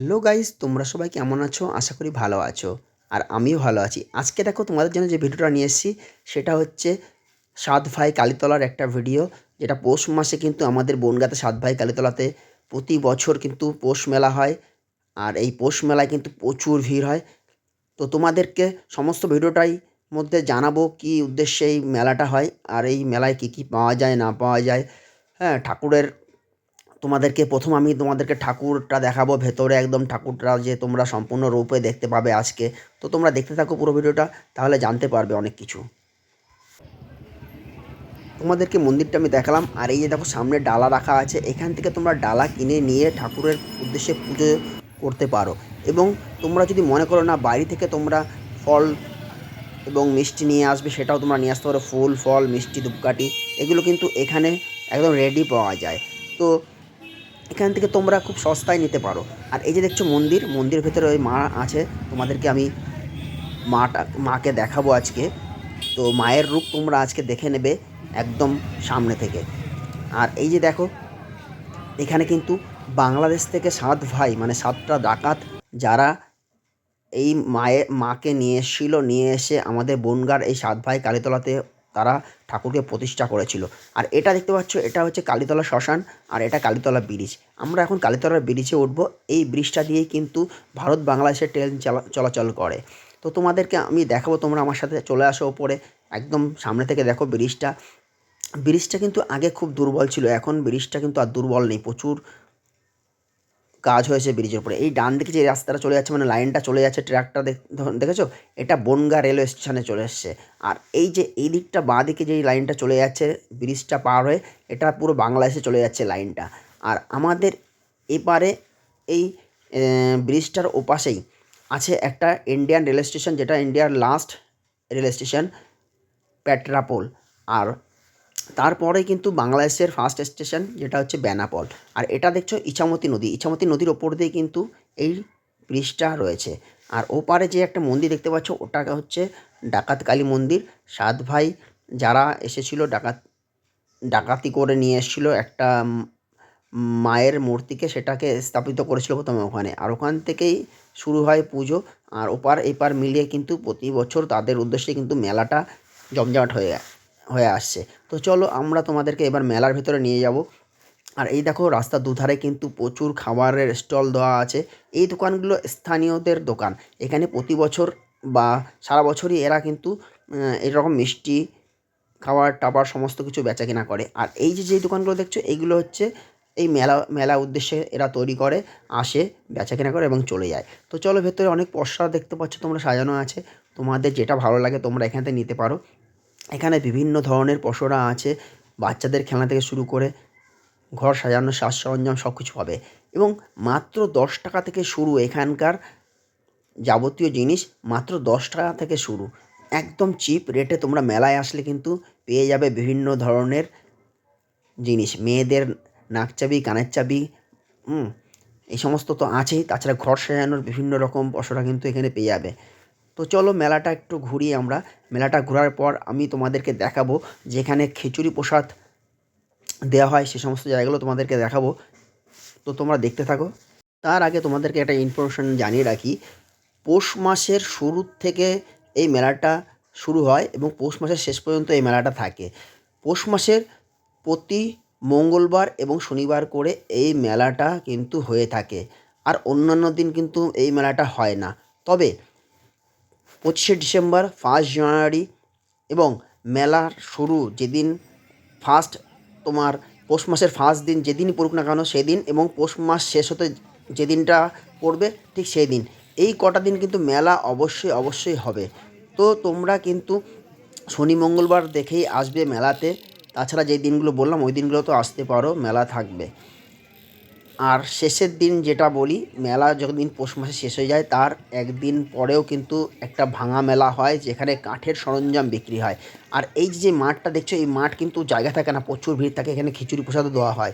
Hello guys, তোমরা সবাই কেমন আছো? আশা করি ভালো আছো। আর আমিও ভালো আছি। আজকে দেখো, তোমাদের জন্য যে ভিডিওটা নিয়ে এসেছি, সেটা হচ্ছে সাত ভাই কালীতলার একটা ভিডিও, যেটা পৌষ মাসে কিন্তু আমাদের বনগাতে সাত ভাই কালীতলাতে প্রতি বছর কিন্তু পৌষ মেলা হয়। আর এই পৌষ মেলায় কিন্তু প্রচুর ভিড় হয়। তো তোমাদেরকে সমস্ত ভিডিওটাই মধ্যে জানাব, কী উদ্দেশ্যে এই মেলাটা হয়, আর এই মেলায় কী কী পাওয়া যায়, না পাওয়া যায়। হ্যাঁ ঠাকুরের তোমাদেরকে প্রথম আমি তোমাদেরকে ঠাকুরটা দেখাবো, ভেতরে একদম ঠাকুরটা যে তোমরা সম্পূর্ণ রূপে দেখতে পাবে আজকে। তো তোমরা দেখতে থাকো পুরো ভিডিওটা, তাহলে জানতে পারবে অনেক কিছু। তোমাদেরকে মন্দিরটা আমি দেখালাম, আর এই যে দেখো সামনে ডালা রাখা আছে, এখান থেকে তোমরা ডালা কিনে নিয়ে ঠাকুরের উদ্দেশ্যে পুজো করতে পারো। এবং তোমরা যদি মনে করো না বাড়ি থেকে তোমরা ফল এবং মিষ্টি নিয়ে আসবে, সেটাও তোমরা নিয়ে আসতে পারো, ফুল, ফল, মিষ্টি, ধূপকাঠি, এগুলো কিন্তু এখানে একদম রেডি পাওয়া যায়। তো এখান থেকে তোমরা খুব সস্তায় নিতে পারো। আর এই যে দেখছ মন্দির মন্দিরের ভেতরে ওই মা আছে, তোমাদেরকে আমি মাটা, মাকে দেখাবো আজকে। তো মায়ের রূপ তোমরা আজকে দেখে নেবে একদম সামনে থেকে। আর এই যে দেখো, এখানে কিন্তু বাংলাদেশ থেকে সাত ভাই মানে সাতটা ডাকাত, যারা এই মায়ের মাকে নিয়ে এসেছিল, নিয়ে এসে আমাদের বনগার এই সাত ভাই কালীতলাতে তারা ঠাকুরকে প্রতিষ্ঠা করেছিল। আর এটা দেখতে পাচ্ছ, এটা হচ্ছে কালীতলা শ্মশান আর এটা কালীতলা ব্রিজ। আমরা এখন কালীতলার ব্রিজে উঠবো। এই ব্রিজটা দিয়েই কিন্তু ভারত বাংলাদেশের ট্রেন চলা, চলাচল করে। তো তোমাদেরকে আমি দেখাবো, তোমরা আমার সাথে চলে আসো ওপরে একদম সামনে থেকে দেখো ব্রিজটা। ব্রিজটা কিন্তু আগে খুব দুর্বল ছিল, এখন ব্রিজটা কিন্তু আর দুর্বল নেই, প্রচুর কাজ হয়েছে ব্রিজের উপরে। এই ডান দিকে যে রাস্তাটা চলে যাচ্ছে মানে লাইনটা চলে যাচ্ছে ট্র্যাকটা দেখেছ? এটা বনগা রেলওয়ে স্টেশনে চলে এসছে। আর এই যে এই দিকটা বাঁ দিকে যে লাইনটা চলে যাচ্ছে, ব্রিজটা পার হয়ে, এটা পুরো বাংলাদেশে চলে যাচ্ছে লাইনটা। আর আমাদের এপারে এই ব্রিজটার ওপাশেই আছে একটা ইন্ডিয়ান রেল স্টেশন, যেটা ইন্ডিয়ার লাস্ট রেল স্টেশন প্যাট্রাপোল আর তারপরে কিন্তু বাংলাদেশের ফার্স্ট স্টেশন যেটা হচ্ছে বেনাপল। আর এটা দেখছ ইছামতি নদী। ইছামতি নদীর ওপর দিয়ে কিন্তু এই ব্রিজটা রয়েছে। আর ওপারে যে একটা মন্দির দেখতে পাচ্ছ ওটা হচ্ছে ডাকাত কালী মন্দির। সাত ভাই যারা এসেছিল ডাকাত, ডাকাতি করে নিয়ে এসেছিল একটা মায়ের মূর্তিকে, সেটাকে স্থাপিত করেছিল প্রথমে ওখানে। আর ওখান থেকেই শুরু হয় পুজো। আর ওপার, এপার মিলিয়ে কিন্তু প্রতি বছর তাদের উদ্দেশ্যে কিন্তু মেলাটা জমজমাট হয়ে হয়ে আসছে। তো চলো আমরা তোমাদেরকে এবার মেলার ভেতরে নিয়ে যাব। আর এই দেখো রাস্তার দুধারে কিন্তু প্রচুর খাবারের স্টল দেওয়া আছে। এই দোকানগুলো স্থানীয়দের দোকান। এখানে প্রতি বছর বা সারা বছরই এরা কিন্তু এরকম মিষ্টি খাবার, টাবার সমস্ত কিছু বেচা কেনা করে। আর এই যে যে দোকানগুলো দেখছ, এইগুলো হচ্ছে এই মেলা মেলা উদ্দেশ্যে এরা তৈরি করে, আসে বেচা কেনা করে এবং চলে যায়। তো চলো ভেতরে অনেক পশরা দেখতে পাচ্ছ, তোমরা সাজানো আছে। তোমাদের যেটা ভালো লাগে তোমরা এখান থেকে নিতে পারো। এখানে বিভিন্ন ধরনের পশরা আছে, বাচ্চাদের খেলনা থেকে শুরু করে ঘর সাজানোর সাজ সরঞ্জাম সব কিছু পাবে। এবং মাত্র দশ টাকা থেকে শুরু এখানকার যাবতীয় জিনিস মাত্র দশ টাকা থেকে শুরু। একদম চিপ রেটে তোমরা মেলায় আসলে কিন্তু পেয়ে যাবে বিভিন্ন ধরনের জিনিস। মেয়েদের নাক চাবি, কানের চাবি এই সমস্ত তো আছেই। তাছাড়া ঘর সাজানোর বিভিন্ন রকম পশরা কিন্তু এখানে পেয়ে যাবে। তো চলো মেলাটা একটু ঘুরি আমরা। মেলাটা ঘোরার পর আমি তোমাদেরকে দেখাবো যেখানে খিচুড়ি প্রসাদ দেওয়া হয়, সে সমস্ত জায়গাগুলো তোমাদেরকে দেখাবো। তো তোমরা দেখতে থাকো। তার আগে তোমাদেরকে একটা ইনফরমেশান জানিয়ে রাখি। পৌষ মাসের শুরুর থেকে এই মেলাটা শুরু হয় এবং পৌষ মাসের শেষ পর্যন্ত এই মেলাটা থাকে। পৌষ মাসের প্রতি মঙ্গলবার এবং শনিবার করে এই মেলাটা কিন্তু হয়ে থাকে। আর অন্যান্য দিন কিন্তু এই মেলাটা হয় না। তবে পঁচিশে ডিসেম্বর ফার্স্ট জানুয়ারি এবং মেলার শুরু যেদিন ফার্স্ট তোমার পৌষ মাসের ফার্স্ট দিন যেদিনই পড়ুক না কেন সেদিন এবং পৌষ মাস শেষ হতে যে দিনটা পড়বে ঠিক সেই দিন এই কটা দিন কিন্তু মেলা অবশ্যই অবশ্যই হবে। তো তোমরা কিন্তু শনি, মঙ্গলবার দেখেই আসবে মেলাতে। তাছাড়া যে দিনগুলো বললাম, ওই দিনগুলো তো আসতে পারো, মেলা থাকবে। আর শেষের দিন যেটা বলি, মেলা যতদিন পৌষ মাসে শেষ হয়ে যায়, তার একদিন পরেও কিন্তু একটা ভাঙা মেলা হয়, যেখানে কাঠের সরঞ্জাম বিক্রি হয়। আর এই যে মাঠটা দেখছ, এই মাঠ কিন্তু জায়গা থাকে না, প্রচুর ভিড় থাকে, এখানে খিচুড়ি প্রসাদও দেওয়া হয়।